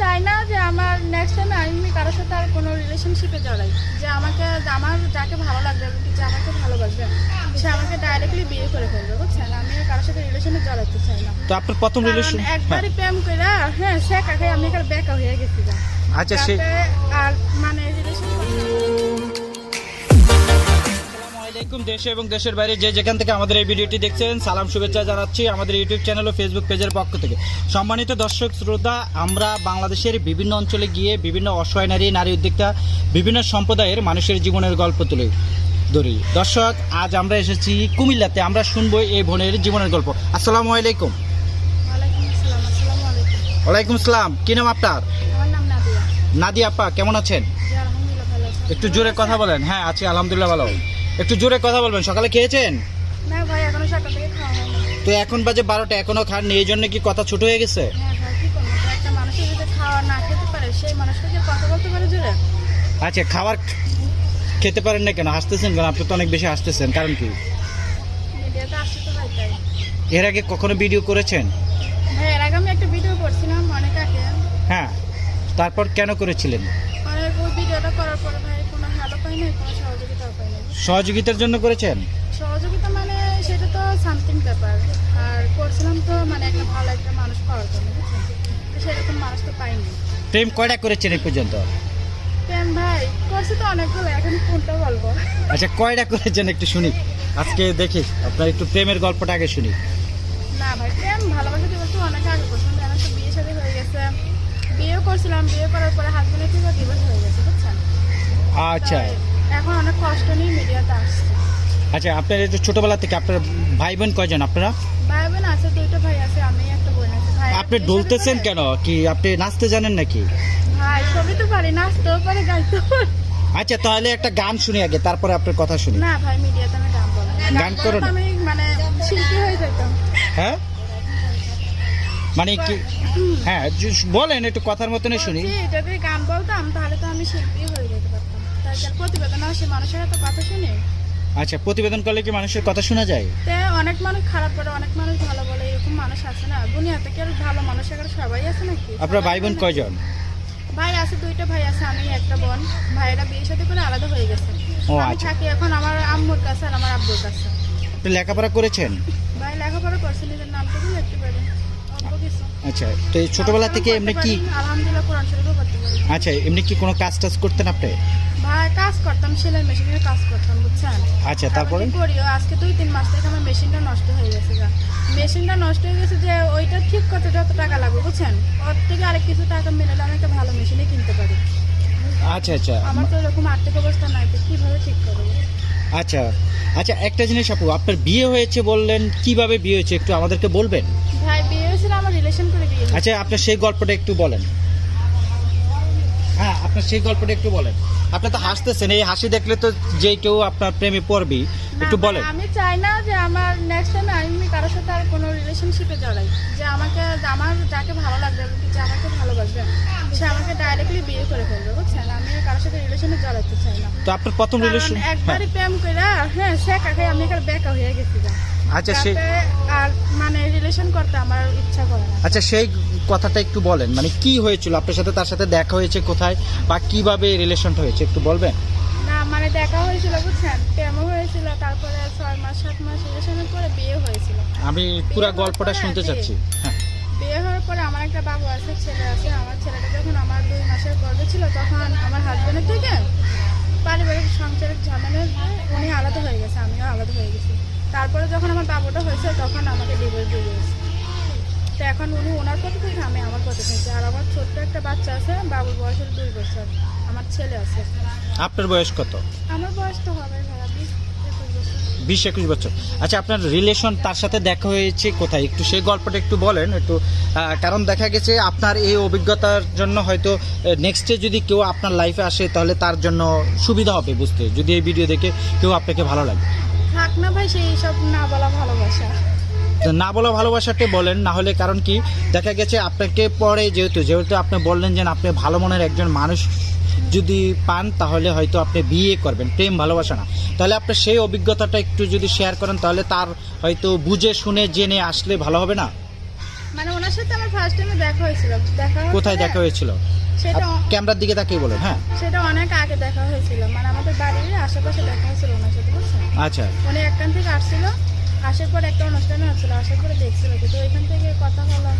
চাই না যে আমার নেক্সট টাইমে আমি কারোর সাথে আর কোনো রিলেশনশিপে জড়াই। যে আমাকে আমার যাকে ভালো লাগবে যে আমাকে ভালোবাসবে সে আমাকে ডাইরেক্টলি বিয়ে করে ফেলবে বুঝছেন? আমি আর কারোর সাথে রিলেশনে জড়াতে চাই না। তো আপনার প্রথম রিলেশন একবারই প্রেম করে হ্যাঁ সে কাকে আমি এখানে বেকা হয়ে গেছি আচ্ছা সে আর মানে রিলেশন আলাইকুম দেশে এবং দেশের বাইরে যে যেখান থেকে আমাদের এই ভিডিওটি দেখছেন সালাম শুভেচ্ছা জানাচ্ছি আমাদের ইউটিউব চ্যানেল ও ফেসবুক পেজের পক্ষ থেকে। সম্মানিত দর্শক শ্রোতা আমরা বাংলাদেশের বিভিন্ন অঞ্চলে গিয়ে বিভিন্ন অসহায় নারী নারী উদ্যোক্তা বিভিন্ন সম্প্রদায়ের মানুষের জীবনের গল্প তুলে ধরি। দর্শক আজ আমরা এসেছি কুমিল্লাতে। আমরা শুনব এই বোনের জীবনের গল্প। আসসালামু আলাইকুম। ওয়ালাইকুম আসসালাম কি নাম আপনার? নাদিয়া। আপা কেমন আছেন? একটু জোরে কথা বলেন। হ্যাঁ আছি আলহামদুলিল্লাহ ভালো। একটু জোরে কথা বলবেন। সকালে খেয়েছেন? না ভাই এখনও সকাল থেকে খাওয়া হয়নি। তো এখন বাজে বারোটা এখনও খাননি এই জন্য কি কথা ছোট হয়ে গেছে? হ্যাঁ ভাই কি করব? তো একটা মানুষের যদি খাওয়া না খেতে পারে সেই মানুষটা কি কথা বলতে পারে জোরে? আচ্ছা খাবার খেতে পারেন না কেন? হাসতেছেন কেন? আপনি তো অনেক বেশি হাসতেছেন কারণ কি? মিডিয়াতে আসছে তো ভাই তাই। এর আগে কখনো ভিডিও করেছেন? ভাই এর আগে আমি একটা ভিডিও করছিলাম অনেক আগে। হ্যাঁ তারপর কেন করেছিলেন অনেক ওই ভিডিওটা করার পরে ভাই কোনো হ্যালো পাই নাই কোনো সহযোগিতাও পাই নাই সহযোগিতার জন্য করেছেন? সহযোগিতা মানে সেটা তো সামথিং ব্যাপার। আর করছিলাম তো মানে একটা ভালো একটা মানুষ পাওয়ার জন্য বুঝছেন? তো সেরকম মানুষ তো পাইনি। প্রেম কয়টা করেছেন এই পর্যন্ত? প্রেম ভাই করছে তো অনেকগুলো এখন কোনটা বলব? আচ্ছা কয়টা করেছেন একটু শুনি। আজকে দেখি আপনার একটু প্রেমের গল্পটা আগে শুনি। না ভাই প্রেম ভালোবাসা দিবস তো অনেক আগে করছিলাম এখন তো বিয়ে সাথে হয়ে গেছে। বিয়েও করছিলাম বিয়ে করার পরে হাজবেন্ডের দিবস হয়ে গেছে বুঝছেন? আচ্ছা। এখন অনেক কষ্ট নিয়ে মিডিয়াতে আসছে। আচ্ছা আপনার এই যে ছোটবেলা থেকে আপনার ভাই বোন কয়জন আপনারা? ভাই বোন আছে দুইটা ভাই আছে আমি একটা বোন আছে। ভাই আপনি ডলতেছেন কেন? কি আপনি নাচতে জানেন নাকি? ভাই সবই তো পারি নাচতেও পারি গাইতেও পারি। আচ্ছা তাহলে একটা গান শুনি আগে তারপরে আপনার কথা শুনি। না ভাই মিডিয়াতে আমি গান বলি গান করো আমি মানে শিল্পী হয়ে যেতাম। হ্যাঁ? মানে কি হ্যাঁ বলেন একটু কথার মতনই শুনি। বলছি, যদি গান বলতাম তাহলে তো আমি শিল্পী হয়ে যেতে পারতাম। প্রতিবেদন আসে মানুষের তো কথা শুনি। আচ্ছা প্রতিবেদন করলে কি মানুষের কথা শোনা যায়? তে অনেক মানুষ খারাপ বলে অনেক মানুষ ভালো বলে এরকম মানুষ আছে না। দুনিয়াতে কি আর ভালো মানুষ এখানে সবাই আছে নাকি? আপনার ভাই বোন কয়জন? ভাই আছে দুইটা ভাই আছে আমি একটা বোন। ভাইয়েরা বিয়ে সাথে করে আলাদা হয়ে গেছে। ও, আমি আচ্ছা। থাকি এখন আমার আম্মুর কাছে আর আমার আব্বুর কাছে। আপনি লেখাপড়া করেছেন? ভাই লেখাপড়া করছে নিজের নামটা কি লিখতে পারি। অল্প কিছু। আচ্ছা তো এই ছোটবেলা থেকে এমনি কি আলহামদুলিল্লাহ কোরআন শরীফও করতে পারি। আচ্ছা এমনি কি কোনো কাজ টাজ করতেন আপনি? কাজ করতাম সেলাই মেশিনের কাজ করতাম বুঝছেন? আচ্ছা তারপরে? এখন কি আজকে দুই তিন মাস থেকে আমার মেশিনটা নষ্ট হয়ে গেছে গা। মেশিনটা নষ্ট হয়ে গেছে যে ওইটা ঠিক করতে যত টাকা লাগবে বুঝছেন? ওর থেকে আরেক কিছু টাকা মিলালে আমি একটা ভালো মেশিনই কিনতে পারি। আচ্ছা আচ্ছা। আমার তো এরকম আর্থিক অবস্থা নাই তো কীভাবে ঠিক করব? আচ্ছা আচ্ছা একটা জিনিস আপু আপনার বিয়ে হয়েছে বললেন কীভাবে বিয়ে হয়েছে একটু আমাদেরকে বলবেন? ভাই বিয়ে হয়েছিল আমার রিলেশন করে বিয়ে আচ্ছা আপনার সেই গল্পটা একটু বলেন। হ্যাঁ আপনার সেই গল্পটা একটু বলেন। আপনি তো হাসতেছেন এই হাসি দেখলে তো যে কেউ আপনার প্রেমে পড়বি একটু বলেন। আমি চাই না যে আমার নেক্সট টাইম আমি কারোর সাথে আর কোনো রিলেশনশিপে জড়াই। যে আমাকে আমার যাকে ভালো লাগবে যে আমাকে ভালোবাসবে সে আমাকে ডাইরেক্টলি বিয়ে করে ফেলবে বুঝছেন? আমি কারোর সাথে রিলেশনে জড়াতে চাই না। তো আপনার প্রথম রিলেশন একবারই প্রেম করে হ্যাঁ সে কাকে আমি এখানে বেকা হয়ে গেছি। আচ্ছা সেই তাতে আর রিলেশন করতে আমার ইচ্ছা করে না। আচ্ছা সেই কথাটা একটু বলেন। মানে কি হয়েছিল? আপনার সাথে তার সাথে দেখা হয়েছে কোথায়? বা কীভাবে রিলেশনটা হয়েছে? একটু বলবেন? না মানে দেখা হয়েছিল বুঝছেন? প্রেমও হয়েছিল তারপরে ছয় মাস সাত মাস রিলেশনের পরে বিয়ে হয়েছিল। আমি পুরো গল্পটা শুনতে চাচ্ছি। হ্যাঁ। বিয়ে হওয়ার পরে আমার একটা বাবু আছে ছেলে আছে। আমার ছেলেটা যখন আমার দুই মাসের গর্ভে ছিল তখন আমার হাজবেন্ডের থেকে পারিবারিক সংসারিক ঝামেলার উনি আলাদা হয়ে গেছে আমিও আলাদা হয়ে গেছি। তারপরে যখন আমার বাবুটা হয়েছে তখন আমাকে ডিভোর্স দিয়ে দিয়েছে। তো এখন উনি ওনার পথে থেকে আমি আমার পথে থেকে আর আমার ছোট্ট একটা বাচ্চা আছে বাবুর বয়স হলো দুই বছর। আমার ছেলে আছে। আপনার বয়স কত? আমার বয়স তো হবে ভাইয়া বিশ একুশ বছর। বিশ একুশ বছর। আচ্ছা আপনার রিলেশন তার সাথে দেখা হয়েছে কোথায়? একটু সেই গল্পটা একটু বলেন একটু কারণ দেখা গেছে আপনার এই অভিজ্ঞতার জন্য হয়তো নেক্সটে যদি কেউ আপনার লাইফে আসে তাহলে তার জন্য সুবিধা হবে বুঝতে। যদি এই ভিডিও দেখে কেউ আপনাকে ভালো লাগে। থাক না ভাই, সেই সব না বলা ভালোবাসা। না বলা ভালোবাসাটা বলেন, না হলে কারণ কি? দেখা গেছে আপনাকে পরে যেহেতু যেহেতু আপনি বললেন যে আপনি ভালো মনের একজন মানুষ যদি পান, তাহলে হয়তো আপনি বিয়ে করবেন। প্রেম ভালোবাসা না। তাহলে আপনি সেই অভিজ্ঞতাটা একটু যদি শেয়ার করেন, তাহলে তার হয়তো বুঝে, শুনে, জেনে আসলে ভালো হবে না? ওনার সাথে আমার ফার্স্ট টাইমে দেখা হয়েছিল। দেখা হওয়ার কোথায় পরে দেখা হয়েছিল? সেটা ক্যামেরার দিকে তাকিয়ে বলেন হ্যাঁ। সেটা অনেক আগে দেখা হয়েছিল। মানে আমাদের বাড়ির আশেপাশে দেখা হয়েছিল ওনার সাথে বুঝছেন? আচ্ছা। উনি একখান থেকে আসছিল আসার পর একটা অনুষ্ঠানে হচ্ছিল আসার পরে দেখছিল তো ওইখান থেকে কথা হলো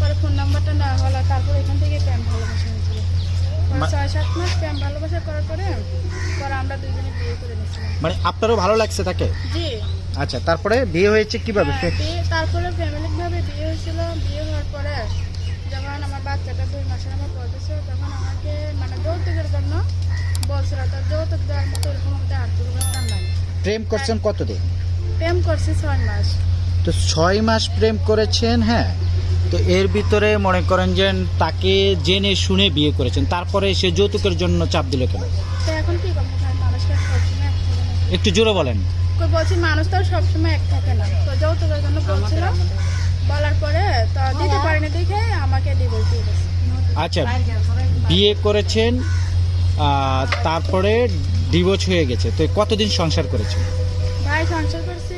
পরে ফোন নাম্বারটা নেওয়া হলো তারপর এখান থেকে প্রেম ভালোবাসা হয়েছিল। পরে মা- ছয় সাত মাস প্রেম ভালোবাসা করার পরে পরে আমরা দুজনে বিয়ে করে নিয়েছিলাম। মানে আপনারও ভালো লাগছে তাকে? জি। আচ্ছা তারপরে বিয়ে হয়েছে কীভাবে? হ্যাঁ, তারপরে ফ্যামিলিক ভাবে বিয়ে হয়েছিল। বিয়ে হওয়ার পরে যখন আমার বাচ্চাটা দুই মাসের আমার পড়তেছে তখন আমাকে মানে যৌতুকের জন্য বলছিল তো যৌতুক দেওয়ার মতো এরকম আমাদের আর্থিক অবস্থা নাই। প্রেম করছেন কতদিন? প্রেম করছি ছয় মাস। তো ছয় মাস প্রেম করেছেন হ্যাঁ? তো এর ভিতরে মনে করেন যে তাকে জেনে শুনে বিয়ে করেছেন। তারপরে সে যৌতুকের জন্য চাপ দিল কেন? এখন কি করব? একটু জোরে বলেন। বলছি মানুষ তো আর সবসময় এক থাকে না। তো যৌতুকের জন্য বলছিল বলার পরে তো দিতে পারিনি দেখে আমাকে ডিভোর্স দিয়ে গেছে আচ্ছা বিয়ে করেছেন তারপরে ডিভোর্স হয়ে গেছে। তো কতদিন সংসার করেছেন? ভাই সংসার করছি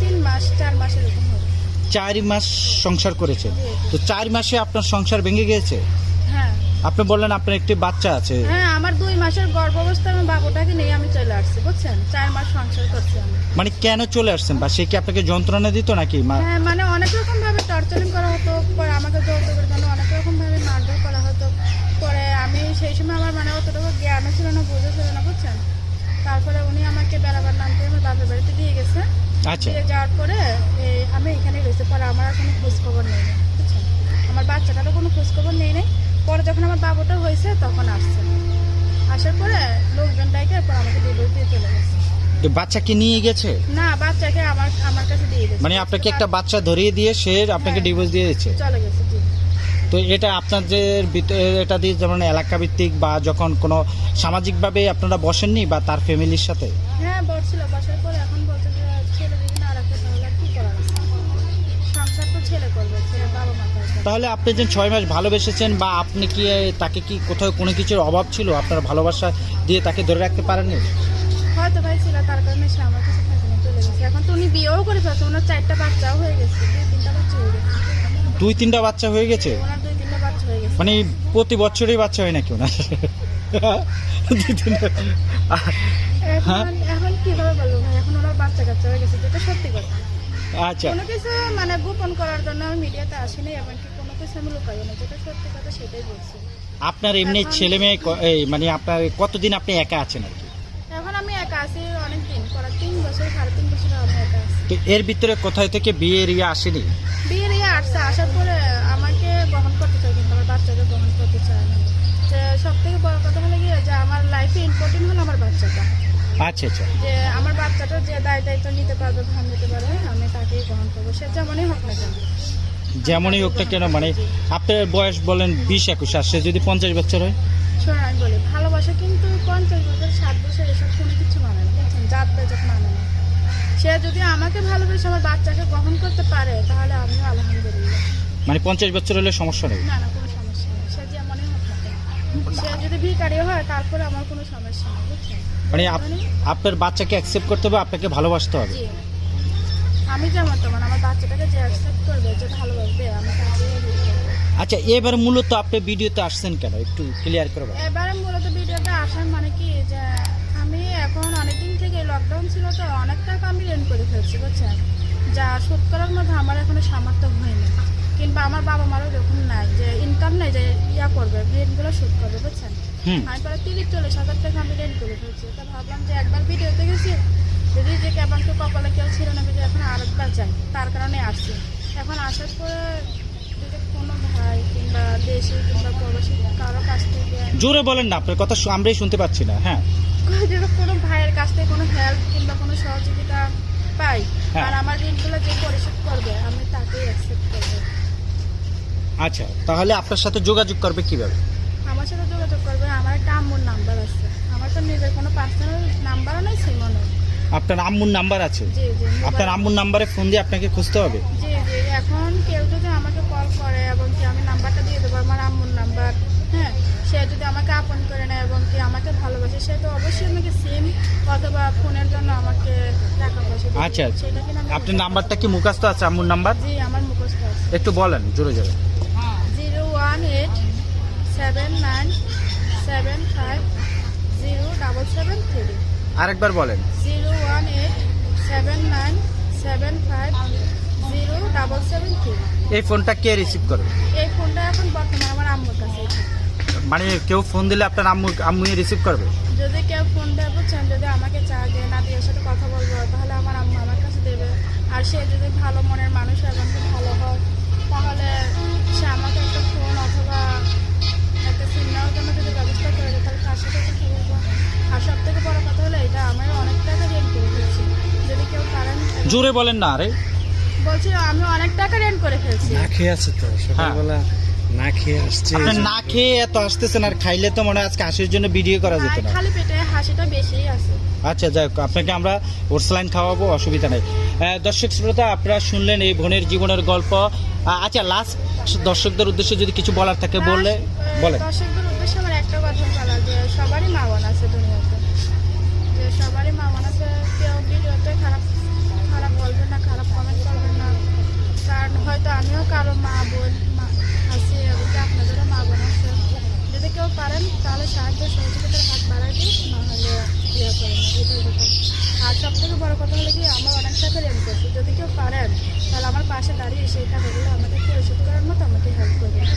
তিন মাস চার মাস এরকম চার মাস সংসার করেছেন। তো চার মাসে আপনার সংসার ভেঙে গিয়েছে হ্যাঁ আপনি বললেন আপনার একটি বাচ্চা আছে। হ্যাঁ আমার দুই মাসের গর্ভ অবস্থায় আমার বাবুটাকে নিয়ে আমি চলে আসছি বুঝছেন? চার মাস সংসার করছি আমি। মানে কেন চলে আসছেন বা সে কি আপনাকে যন্ত্রণা দিত নাকি? মা- হ্যাঁ মানে অনেক রকম ভাবে টর্চারিং করা হতো পরে আমাকে যৌতুকের জন্য অনেক রকম ভাবে মারধর করা হতো। পরে আমি সেই সময় আমার মানে অতটুকু জ্ঞানও ছিল না বুঝে ছিল না বুঝছেন? তারপরে উনি আমাকে বেড়াবার নাম করে আমার বাপের বাড়িতে দিয়ে গেছে। আচ্ছা। দিয়ে যাওয়ার পরে এই, আমি এখানে রয়েছে পরে আমার আর কোনো খোঁজ খবর নেই বুঝছেন? আমার বাচ্চাটারও কোনো খোঁজ খবর নেই নাই। পরে যখন আমার বাবুটা হয়েছে তখন আসছে। আসার পরে লোকজন ডাইকে পর আমাকে ডিভোর্স দিয়ে চলে গেছে। তো বাচ্চা কি নিয়ে গেছে? না বাচ্চাকে আমার আমার কাছে দিয়ে গেছে। মানে আপনাকে একটা বাচ্চা ধরিয়ে দিয়ে সে আপনাকে হ্যাঁ। ডিভোর্স দিয়ে দিচ্ছে চলে গেছে জি। তো এটা আপনাদের এটা দিয়ে যেমন এলাকা ভিত্তিক বা যখন কোনো সামাজিকভাবে আপনারা বসেননি বা তার ফ্যামিলির সাথে? হ্যাঁ বলছিল বাসার পরে এখন বলছে যে ছেলে যদি না রাখে তাহলে আর কি করার আছে? সংসার তো ছেলে করবে ছেলে বাবা মা তাহলে আপনি যে ছয় মাস ভালোবেসেছেন বা আপনি কি তাকে কি কোথাও কোনো কিছুর অভাব ছিল? আপনার ভালোবাসা দিয়ে তাকে ধরে রাখতে পারেননি? হয়তো ভাই ছিল তার কারণে সে আমার কাছে থাকে না চলে গেছে। এখন তো উনি বিয়েও করে ফেলছে ওনার চারটা বাচ্চাও হয়ে গেছে দুই তিনটা বাচ্চা হয়ে গেছে। দুই তিনটা বাচ্চা হয়ে গেছে? ওনার দুই তিনটা বাচ্চা হয়ে গেছে। মানে প্রতি বছরই বাচ্চা হয় নাকি ওনার? দুই তিনটা হ্যাঁ? এখন এখন কীভাবে বলব ভাই? এখন ওনার বাচ্চা কাচ্চা হয়ে গেছে যেটা সত্যি কথা। আচ্ছা। কোনো কিছু মানে গোপন করার জন্য আমি মিডিয়াতে আসিনি এবং কি কোনো কিছু আমি লুকাইও না যেটা সত্যি কথা সেটাই বলছি। আপনার এমনি ছেলে মেয়ে ক- এই মানে আপনার কতদিন আপনি একা আছেন আর কি? এখন আমি একা আছি অনেক দিন করা তিন বছর সাড়ে তিন বছর আমি একা আছি। তো এর ভিতরে কোথায় থেকে বিয়ের ইয়ে আসেনি? বিয়ের ইয়ে আসছে আসার পরে আমাকে গ্রহণ করতে চাই কিন্তু আমার বাচ্চাকে গ্রহণ করতে চায় না। সব থেকে বড় কথা হলো গিয়ে যে আমার লাইফে ইম্পর্টেন্ট হলো আমার বাচ্চাটা। আচ্ছা আচ্ছা। যে আমার বাচ্চাটা যে দায় দায়িত্ব নিতে পারবে ভান নিতে পারবে আমি তাকেই গ্রহণ করব। সে যেমনই হোক না কেন। যেমনই হোক না কেন মানে আপনার বয়স বলেন বিশ একুশ আর সে যদি পঞ্চাশ বছর হয়? শোনেন আমি বলি ভালোবাসা কিন্তু পঞ্চাশ বছর ষাট বছর এসব কোনো কিছু মানে না বুঝছেন? জাত বেজাত মানে না। সে যদি আমাকে ভালোবেসে আমার বাচ্চাকে গ্রহণ করতে পারে তাহলে আমিও আলহামদুলিল্লাহ। মানে পঞ্চাশ বছর হলে সমস্যা নেই? না না কোনো সমস্যা নেই। সে যেমনই হোক না কেন। সে যদি ভিকারিও হয় তারপরে আমার কোনো সমস্যা নেই। মানে আপ- আপনার বাচ্চাকে অ্যাকসেপ্ট করতে হবে আপনাকে ভালোবাসতে হবে। আমি যেমন আমার বাচ্চাটাকে যে অ্যাকসেপ্ট করবে যে ভালোবাসবে আমি আচ্ছা এবার মূলত আপনি ভিডিওতে আসছেন কেন? একটু ক্লিয়ার করে বলেন। এবারে মূলত ভিডিওটা আসার মানে কি? যে আমি এখন অনেকদিন থেকে লকডাউন ছিল তো অনেক টাকা আমি রেন্ট করে ফেলছি বুঝছেন? যা শোধ করার মধ্যে আমার এখনও সামর্থ্য হয়নি। কিংবা আমার বাবা মারও এরকম নাই যে ইনকাম নাই যে ইয়া করবে রেন্টগুলো শোধ করবে বুঝছেন? আমি প্রায় তিরিশ চল্লিশ হাজার টাকা আমি রেন্ট করে ফেলছি। তা ভাবলাম যে একবার ভিডিওতে গেছি যদি যে কপালে কেউ ছিল না যে এখন আরেকবার যাই তার কারণে আসছি। এখন আসার পরে কোনো ভাই কিংবা দেশি কিংবা প্রবাসী কারও কাছ থেকে জোরে বলেন না আপনার কথা আমরাই শুনতে পাচ্ছি না হ্যাঁ। কোনো ভাইয়ের কাছ থেকে কোনো হেল্প কিংবা কোনো সহযোগিতা পাই হ্যাঁ। আর আমার ঋণগুলো যে পরিশোধ করবে আমি তাকেই অ্যাকসেপ্ট করব। আচ্ছা তাহলে আপনার সাথে যোগাযোগ করবে কীভাবে? আমার সাথে যোগাযোগ করবে আমার তো নিজের কোনো পার্সোনাল নাম্বারও নেই সিমও নেই। আপনার আম্মুর নাম্বার আছে? জি জি আপনার আম্মুর নাম্বারে ফোন দিয়ে আপনাকে খুঁজতে হবে? জি জি এখন কেউ যদি আমাকে কল করে এবং কি আমি নাম্বারটা দিয়ে দেবো আমার আম্মুর নাম্বার হ্যাঁ সে যদি আমাকে আপন করে নেয় এবং কি আমাকে ভালোবাসে সে তো অবশ্যই আমাকে সিম অথবা ফোনের জন্য আমাকে টাকা পয়সা দিবে। আচ্ছা সেটা কিনা আমি আপনার নাম্বারটা কি মুখাস্ত আছে আম্মুর নাম্বার জি আমার মুখস্থ আছে। একটু বলেন জোরে জোরে। Zero one eight seven nine seven five zero double seven three. আরেকবার বলেন। Zero one eight seven nine seven five zero double seven three. এই ফোনটা কে রিসিভ করবে? এই ফোনটা এখন বর্তমানে আমার আম্মুর কাছে। মানে কেউ ফোন দিলে আপনার আম্মু আম্মু রিসিভ করবে? যদি কেউ ফোন দেয় বুঝছেন যদি আমাকে চা দিয়ে না দিয়ে সাথে কথা বলব তাহলে আমার আম্মু আমার কাছে দেবে। আর সে যদি ভালো মনের মানুষ হয় এবং ভালো হয় তাহলে সে আমাকে একটা ফোন অথবা তার সাথে কথা বলব আর সব থেকে বড় কথা হলো এটা আমার অনেক টাকা রেন্ট করে ফেলছি। যদি কেউ পারেন জোরে বলেন না আরে বলছি আমি অনেক টাকা রেন্ট করে ফেলছি। না খেয়ে আছে তো সকালবেলা না খেয়ে আসছে। না খেয়ে এত আসতেছেন আর খাইলে তো মনে হয় আজকে হাসির জন্য ভিডিও করা যেত না। খালি পেটে হাসিটা বেশিই আছে। আচ্ছা যাই হোক আপনাকে আমরা ওরসলাইন খাওয়াবো অসুবিধা নেই। দর্শক শ্রোতা আপনারা শুনলেন এই বোনের জীবনের গল্প। আচ্ছা লাস্ট দর্শকদের উদ্দেশ্যে যদি কিছু বলার থাকে বললে বলেন। একটা কথা বলা যে সবারই মা বোন আছে দুনিয়াতে। যে সবারই মা বোন আছে, কেউ ভিডিওতে খারাপ খারাপ বলবেন না, খারাপ কমেন্ট করবেন না। কারণ হয়তো আমিও কারও মা, বোন আছি এবং কি আপনাদেরও মা বোন আছে। যদি কেউ পারেন, তাহলে সাহায্য সহযোগিতার হাত বাড়াই দিন নাহলে ইয়ে করেন না এটাই কথা আর সব থেকে বড় কথা হলো কি, আমরা অনেক টাকা রেন্ট করছি। যদি কেউ পারেন, তাহলে আমার পাশে দাঁড়িয়ে সেই টাকাগুলো আমাকে পরিশোধ করার মতো আমাকে হেল্প করবেন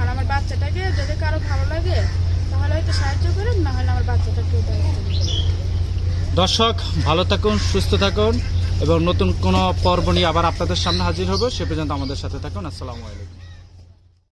আর আমার বাচ্চাটাকে যদি কারও ভালো লাগে, তাহলে হয়তো সাহায্য করেন, না হলে আমার বাচ্চাটাকেও দর্শক, ভালো থাকুন, সুস্থ থাকুন, এবং নতুন কোনো পর্ব নিয়ে আবার আপনাদের সামনে হাজির হব, সে পর্যন্ত আমাদের সাথে থাকুন, আসসালামু আলাইকুম।